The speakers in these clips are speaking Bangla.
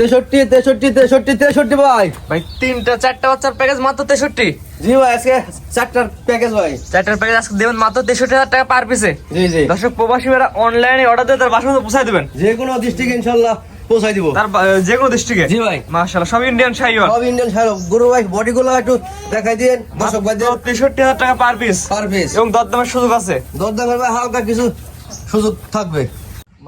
তেষট্টি তেষট্টি তেষট্টি তেষট্টি ভাই। ভাই তিনটা চারটা বাচ্চার প্যাকেজ মাত্র তেষট্টি? জি ভাই আজকে চারটার প্যাকেজ ভাই। চারটার প্যাকেজ আজকে দেবেন মাত্র তেষট্টি হাজার টাকা পার পিসে জি জি। দর্শক প্রবাসী ভাইরা অনলাইনে অর্ডার দিয়ে তার বাসা পৌঁছায় দেবেন। যে কোনো ডিস্ট্রিক্ট ইনশাল্লাহ পৌঁছাই দিব। তার যে কোনো ডিস্ট্রিক্টে জি ভাই। মাশাআল্লাহ সব ইন্ডিয়ান শাহিওয়াল সব ইন্ডিয়ান ছাড়ো গরু ভাই বডি গুলো একটু দেখাই দিন দর্শক ভাই তেষট্টি হাজার টাকা পার পিস পার পিস এবং দরদামের সুযোগ আছে। দরদামের ভাই হালকা কিছু সুযোগ থাকবে।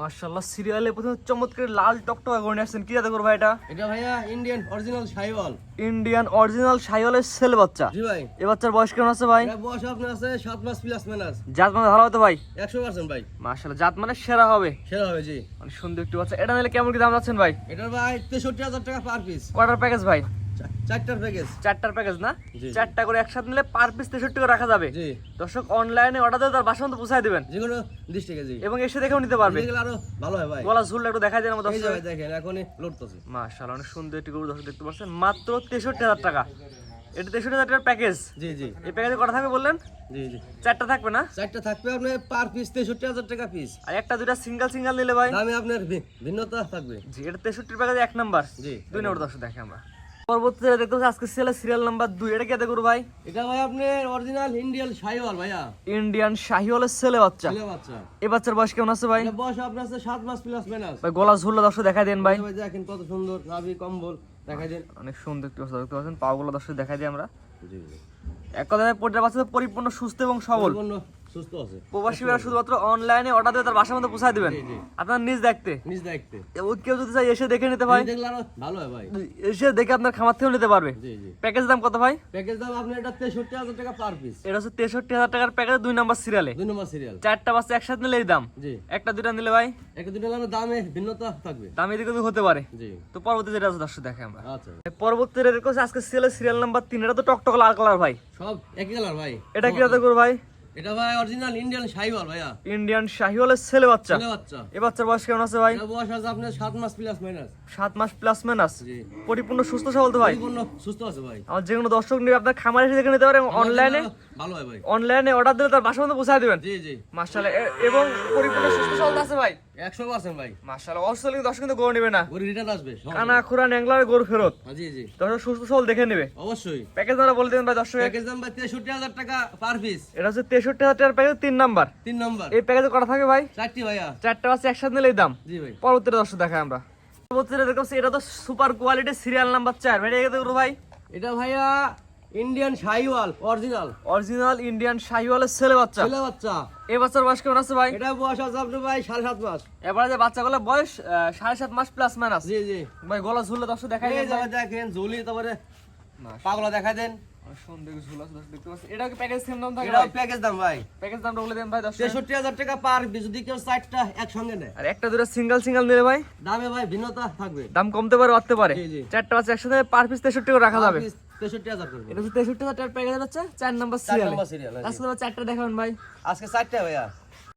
মাশাআল্লাহ সিরিয়ালে প্রথমে চমৎকার লাল টকটকা করে নিয়ে আসছেন। কি যাতে করব এটা? এটা ভাইয়া Indian original Sahiwal Indian original শাহিওয়ালের সেল বাচ্চা। জি ভাই। এ বাচ্চার বয়স কেমন আছে ভাই? এটা বয়স আপনার আছে সাত মাস প্লাস মাইনাস জাত মানে ভালো হতো ভাই? একশো পার্সেন্ট ভাই। মাশাআল্লাহ জাত মানে সেরা হবে। সেরা হবে জি। মানে সুন্দর একটু বাচ্চা। এটা নিলে কেমন কি দাম যাচ্ছেন ভাই? এটার ভাই তেষট্টি হাজার টাকা পার পিস কয়টার প্যাকেজ ভাই? চারটার প্যাকেজ চারটার প্যাকেজ না? চারটা করে একসাথে নিলে পার পিস তেষট্টি করে রাখা যাবে। দর্শক অনলাইনে অর্ডার দিয়ে তার বাসা মতো পৌঁছায় দেবেন। যে কোনো ডিস্ট্রিক্টে জি। এবং এসে দেখেও নিতে পারবে। এগুলো আরও ভালো হয় ভাই। গলা ঝুলটা একটু দেখাই দেন আমার দর্শক। দেখেন এখনই লড়তেছে। মাশাআল্লাহ অনেক সুন্দর একটি গরু দর্শক দেখতে পাচ্ছেন। মাত্র তেষট্টি হাজার টাকা। এটা তেষট্টি হাজার টাকার প্যাকেজ জি জি। এই প্যাকেজে কটা থাকবে বললেন? জি জি। চারটা থাকবে না? চারটা থাকবে আপনার পার পিস তেষট্টি হাজার টাকা পিস আর একটা দুইটা সিঙ্গেল সিঙ্গেল নিলে ভাই? দামে আপনার ভিন্নতা থাকবে। জি এটা তেষট্টির প্যাকেজে এক নাম্বার জি। দুই নম্বর দর্শক দেখে আমরা। পরবর্তীতে দেখতে পাচ্ছি আজকে সিরিয়াল সিরিয়াল নাম্বার দুই। এটা ভাই? এটা ভাই আপনার অরিজিনাল ইন্ডিয়ান সাইওয়াল ভাইয়া। ইন্ডিয়ান শাহিওয়ালের ছেলে বাচ্চা। ছেলে বাচ্চা। এই বাচ্চার বয়স কেমন আছে ভাই? বয়স আপনার আছে সাত মাস প্লাস মাইনাস ভাই গলা ঝুললে দর্শক দেখাই দেন ভাই। ভাই দেখেন কত সুন্দর নাভি কম্বল দেখাই দেন। অনেক সুন্দর একটু অবস্থা দেখতে পাচ্ছেন? পাগুলো দর্শক দেখাই দিই আমরা। এক কথায় পরিবার বাচ্চা পরিপূর্ণ সুস্থ এবং সবল। সুস্থ আছে। প্রবাসীরা শুধুমাত্র অনলাইনে অর্ডার দিয়ে তার বাসার মধ্যে পৌঁছায় দিবেন। আপনার নিজ দেখতে নিজ দেখতে এবং কেউ যদি চাই এসে দেখে নিতে ভাই ভালো হয় ভাই। এসে দেখে আপনার খামার থেকেও নিতে পারবে। প্যাকেজ দাম কত ভাই? প্যাকেজ দাম আপনার এটা তেষট্টি হাজার টাকা পার পিস এটা হচ্ছে তেষট্টি হাজার টাকার প্যাকেজ দুই নাম্বার সিরিয়ালে দুই নম্বর সিরিয়াল চারটা বাচ্চা একসাথে নিলে এই দাম। জি। একটা দুইটা নিলে ভাই? একটা দুটো হলো দামে ভিন্নতা থাকবে। দাম এদিকে হতে পারে। জি। তো পরবর্তী যেটা আছে দর্শক দেখে আমরা। আচ্ছা। পরবর্তী রেট আজকে সিরিয়ালের সিরিয়াল নাম্বার তিন। এটা তো টকটক লাল কালার ভাই। সব একই কালার ভাই। এটা কি করব ভাই? এটা ভাই অরিজিনাল ইন্ডিয়ান শাহিওয়াল ভাইয়া। ইন্ডিয়ান শাহিওয়ালের ছেলে বাচ্চা। ছেলে বাচ্চা। এ বাচ্চার বয়স কেমন আছে ভাই? বয়স আছে আপনার সাত মাস প্লাস মাইনাস সাত মাস প্লাস মাইনাস পরিপূর্ণ সুস্থ সবল তো ভাই? পরিপূর্ণ সুস্থ আছে ভাই। আমার যে কোনো দর্শক নিয়ে আপনার খামারে এসে দেখে নিতে পারেন অনলাইনে ভালো হয় ভাই। অনলাইনে অর্ডার দিলে তার বাসা মধ্যে পৌঁছায় দিবেন। জি জি। মার্শাল এবং পরিপূর্ণ সুস্থ সবল আছে ভাই। একশো পার্সেন্ট ভাই। মার্শাল অসুস্থ হলে দর্শক কিন্তু গরু নেবে না। গরু রিটার্ন আসবে সব। কানা খুরা ন্যাংলার গরু ফেরত। হ্যাঁ, জি জি। দর্শক সুস্থ সবল দেখে নেবে। অবশ্যই। প্যাকেজ আমরা বলে দেবেন ভাই দর্শক প্যাকেজ দাম ভাই তেষট্টি হাজার টাকা পার পিস এটা হচ্ছে তেষট্টি হাজার টাকার প্যাকেজ তিন নাম্বার তিন নম্বর এই প্যাকেজে কটা থাকে ভাই? চারটি ভাইয়া। চারটা বাচ্চা একসাথে নিলে দাম। জি ভাই। পরবর্তীতে দর্শক দেখায় আমরা। পরবর্তীতে দেখলাম এটা তো সুপার কোয়ালিটি সিরিয়াল নাম্বার চার। ভাই এটা ভাই? এটা ভাইয়া Indian Sahiwal original original Indian শাহিওয়ালের ছেলে বাচ্চা। ছেলে বাচ্চা। এবছর বয়স কেমন আছে ভাই? এটা বয়স আছে আপনি ভাই সাড়ে সাত মাস। এবারে যে বাচ্চাগুলো বয়স সাড়ে সাত মাস প্লাস মাইনাস জি জি। ভাই গলা ঝুলে দর্শক দেখাই দেখেন ঝুলি তারপরে পাগলা দেখা দেন। অনেক সুন্দর আছে দেখতে পাচ্ছেন। এটা কি প্যাকেজ সেম দাম থাকে এটা প্যাকেজ দাম ভাই। প্যাকেজ দামটা বলে দেন ভাই দর্শক। তেষট্টি হাজার টাকা পার যদি কেউ চারটা একসঙ্গে নেয়। আর একটা দুটো সিঙ্গেল সিঙ্গেল নিলে ভাই? দামে ভাই ভিন্নতা থাকবে। দাম কমতে পারে বাড়তে পারে। জি, জি। চারটা বাচ্চা একসাথে পার পিস তেষট্টি করে রাখা যাবে। তেষট্টি হাজার এটা হচ্ছে তেষট্টি হাজার টাকার প্যাকেজ হচ্ছে চার নাম্বার চার সিরিয়াল নম্বর সিরিয়াল আজকে চারটা দেখাবেন ভাই। আজকে চারটা ভাইয়া।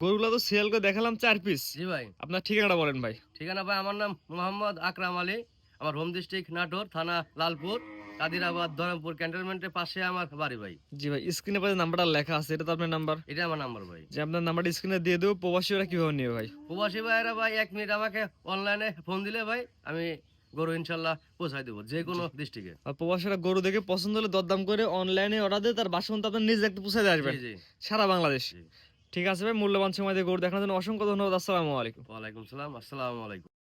গরুগুলো তো করে দেখালাম চার পিস জি ভাই। আপনার ঠিকানাটা বলেন ভাই। ঠিকানা ভাই আমার নাম মোহাম্মদ আকরাম আলী আমার হোম ডিস্ট্রিক্ট নাটোর থানা লালপুর। কাদিরাবাদ ধরমপুর ক্যান্টনমেন্টের পাশে আমার বাড়ি ভাই। জি ভাই স্ক্রিনে পাশে নাম্বারটা লেখা আছে এটা তো আপনার নাম্বার এটা আমার নাম্বার ভাই। যে আপনার নাম্বারটা স্ক্রিনে দিয়ে দেবো প্রবাসীরা কীভাবে নিয়ে ভাই? প্রবাসী ভাইয়েরা ভাই এক মিনিট আমাকে অনলাইনে ফোন দিলে ভাই আমি গরু ইনশাল্লাহ পৌঁছাই দেবো যে কোনো ডিস্ট্রিক্টে আর প্রবাসীরা গরু দেখে পছন্দ হলে দরদাম করে অনলাইনে অর্ডার দিয়ে তার বাসন তো আপনার নিজে একটু পৌঁছে দিয়ে আসবেন। সারা বাংলাদেশ। ঠিক আছে ভাই মূল্যবান সময় দিয়ে গরু দেখানোর জন্য অসংখ্য ধন্যবাদ আসসালামু আলাইকুম। ওয়ালাইকুম সালাম আসসালামু আলাইকুম।